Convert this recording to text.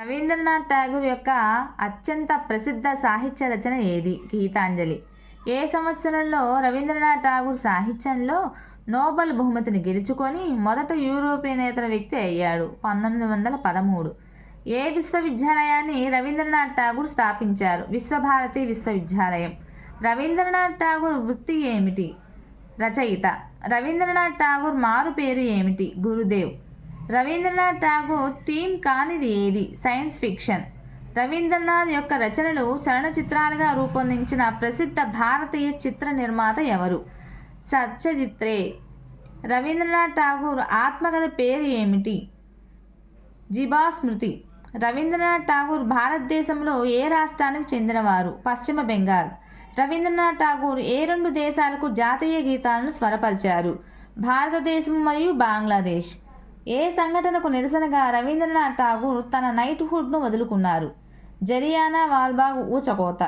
రవీంద్రనాథ్ ఠాగూర్ యొక్క అత్యంత ప్రసిద్ధ సాహిత్య రచన ఏది? గీతాంజలి. ఏ సంవత్సరంలో రవీంద్రనాథ్ ఠాగూర్ సాహిత్యంలో నోబెల్ బహుమతిని గెలుచుకొని మొదట యూరోపియనేతర వ్యక్తి అయ్యాడు? పంతొమ్మిది వందల పదమూడు. ఏ విశ్వవిద్యాలయాన్ని రవీంద్రనాథ్ ఠాగూర్ స్థాపించారు? విశ్వభారతి విశ్వవిద్యాలయం. రవీంద్రనాథ్ ఠాగూర్ వృత్తి ఏమిటి? రచయిత. రవీంద్రనాథ్ ఠాగూర్ మారు పేరు ఏమిటి? గురుదేవ్. రవీంద్రనాథ్ ఠాగూర్ థీమ్ కానిది ఏది? Science fiction. రవీంద్రనాథ్ యొక్క రచనలు చలనచిత్రాలుగా రూపొందించిన ప్రసిద్ధ భారతీయ చిత్ర నిర్మాత ఎవరు? సత్యజిత్రే. రవీంద్రనాథ్ ఠాగూర్ ఆత్మకథ పేరు ఏమిటి? జిబాస్మృతి రవీంద్రనాథ్ ఠాగూర్ భారతదేశంలో ఏ రాష్ట్రానికి చెందినవారు? పశ్చిమ బెంగాల్. రవీంద్రనాథ్ ఠాగూర్ ఏ రెండు దేశాలకు జాతీయ గీతాలను స్వరపరిచారు? భారతదేశం మరియు బంగ్లాదేశ్. ఏ సంఘటనకు నిరసనగా రవీంద్రనాథ్ ఠాగూర్ తన నైట్హుడ్ను వదులుకున్నారు. జలియానా వాల్బాగ్ ఊచకోత